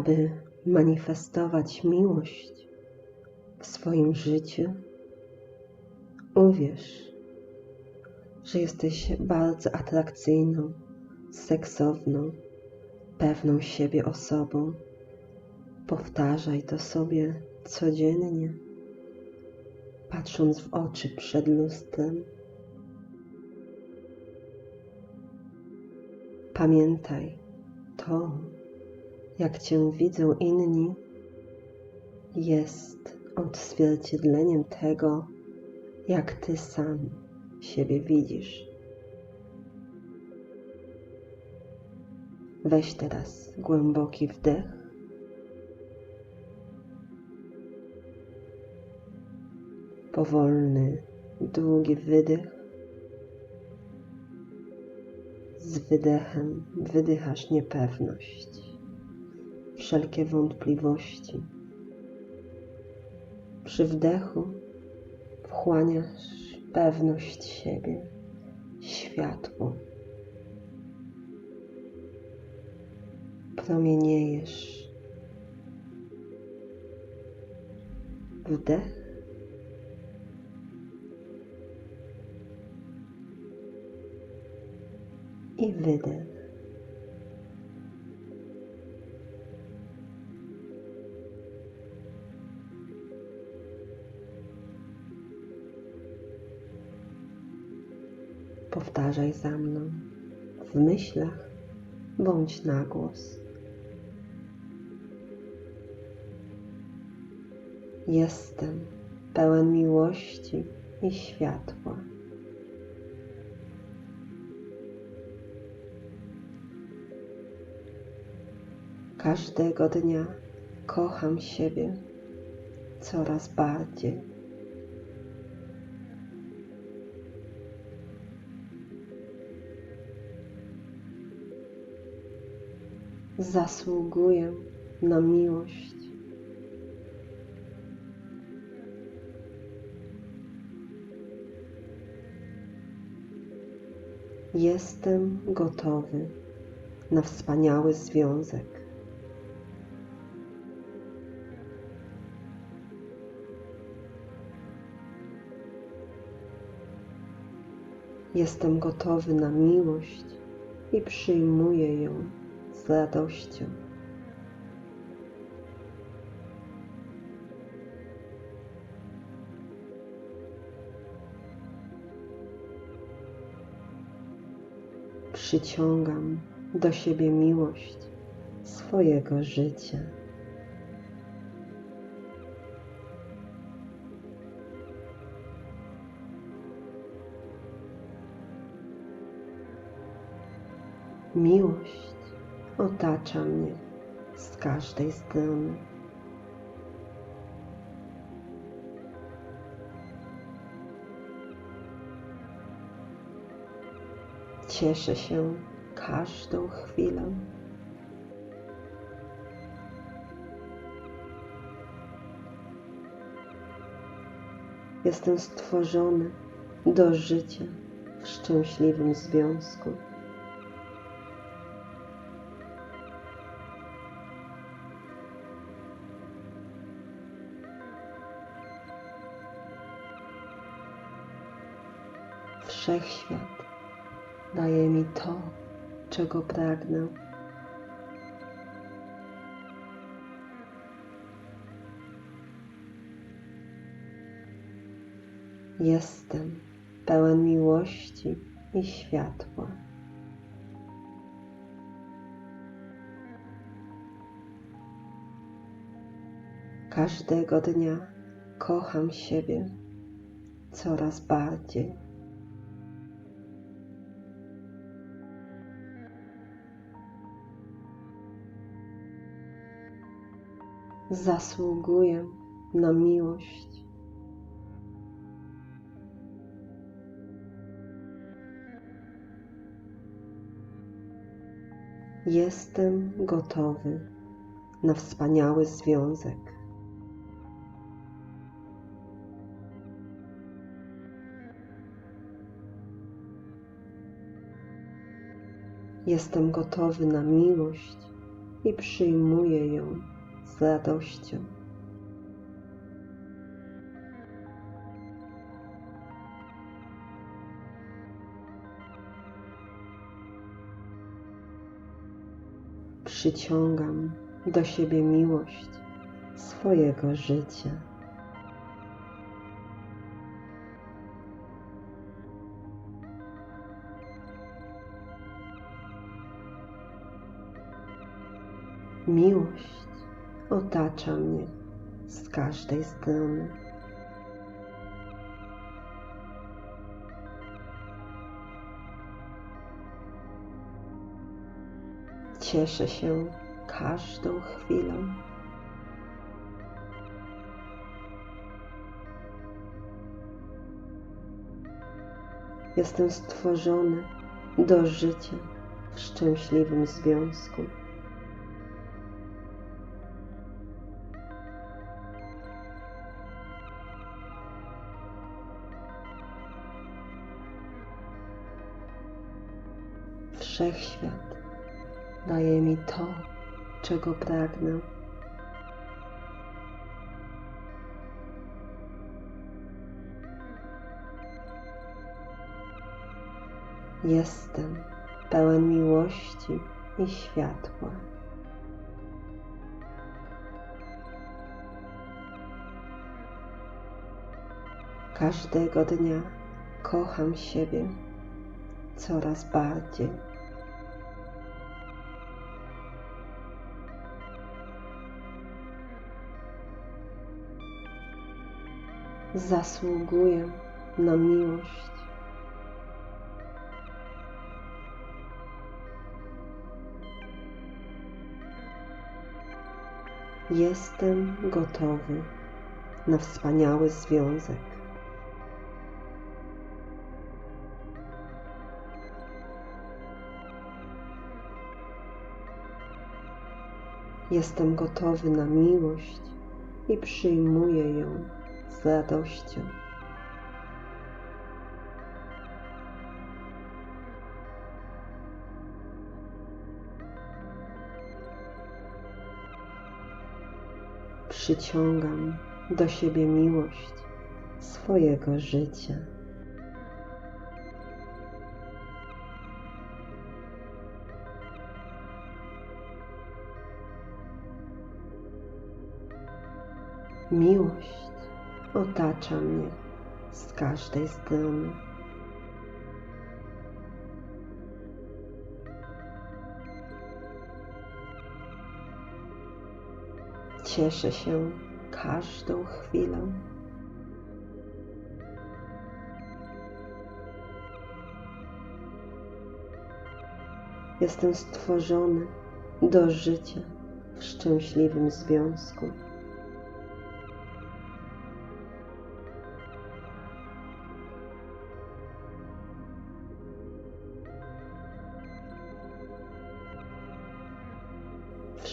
aby manifestować miłość w swoim życiu, uwierz, że jesteś bardzo atrakcyjną, seksowną, pewną siebie osobą. Powtarzaj to sobie codziennie, patrząc w oczy przed lustrem. Pamiętaj to, jak Cię widzą inni, jest odzwierciedleniem tego, jak Ty sam siebie widzisz. Weź teraz głęboki wdech. Powolny, długi wydech. Z wydechem wydychasz niepewność, wszelkie wątpliwości. Przy wdechu wchłaniasz pewność siebie, światło. Promieniejesz. Wdech. I wydech. Powtarzaj za mną w myślach bądź na głos. Jestem pełen miłości i światła. Każdego dnia kocham siebie coraz bardziej. Zasługuję na miłość. Jestem gotowy na wspaniały związek. Jestem gotowy na miłość i przyjmuję ją radością. Przyciągam do siebie miłość swojego życia. Miłość otacza mnie z każdej strony. Cieszę się każdą chwilą. Jestem stworzony do życia w szczęśliwym związku. Wszechświat daje mi to, czego pragnę. Jestem pełen miłości i światła. Każdego dnia kocham siebie coraz bardziej. Zasługuję na miłość. Jestem gotowy na wspaniały związek. Jestem gotowy na miłość i przyjmuję ją z radością. Przyciągam do siebie miłość swojego życia. Miłość otacza mnie z każdej strony. Cieszę się każdą chwilą. Jestem stworzony do życia w szczęśliwym związku. Wszechświat daje mi to, czego pragnę. Jestem pełen miłości i światła. Każdego dnia kocham siebie coraz bardziej. Zasługuję na miłość. Jestem gotowy na wspaniały związek. Jestem gotowy na miłość i przyjmuję ją z radością. Przyciągam do siebie miłość swojego życia. Miłość otacza mnie z każdej strony. Cieszę się każdą chwilą. Jestem stworzony do życia w szczęśliwym związku.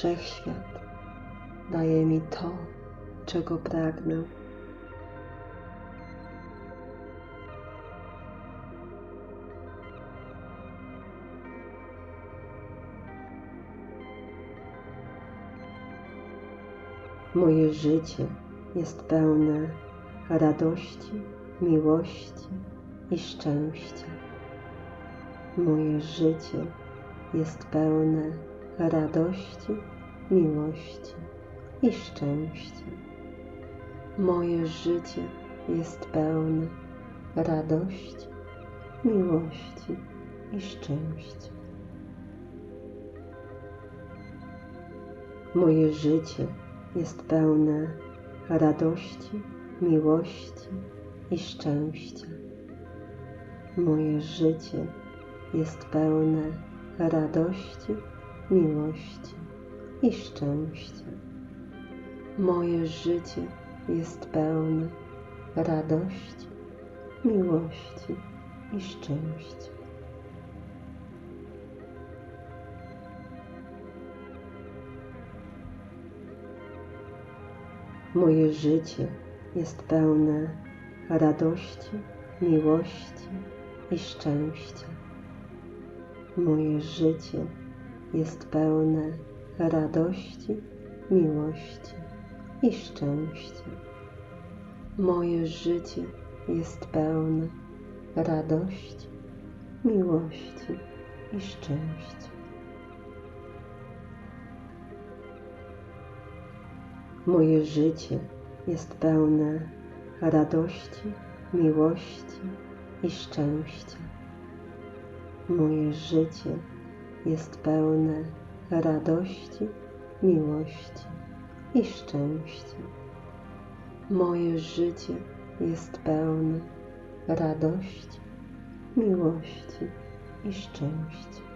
Wszechświat daje mi to, czego pragnę. Moje życie jest pełne radości, miłości i szczęścia. Moje życie jest pełne radości, miłości i szczęścia. Moje życie jest pełne radości, miłości i szczęścia. Moje życie jest pełne radości, miłości i szczęścia. Moje życie jest pełne radości, miłości i szczęścia. Moje życie jest pełne radości, miłości i szczęścia. Moje życie jest pełne radości, miłości i szczęścia. Moje życie jest pełne radości, miłości i szczęścia. Moje życie jest pełne radości, miłości i szczęścia. Moje życie jest pełne radości, miłości i szczęścia. Moje życie jest pełne radości, miłości i szczęścia. Moje życie jest pełne radości, miłości i szczęścia.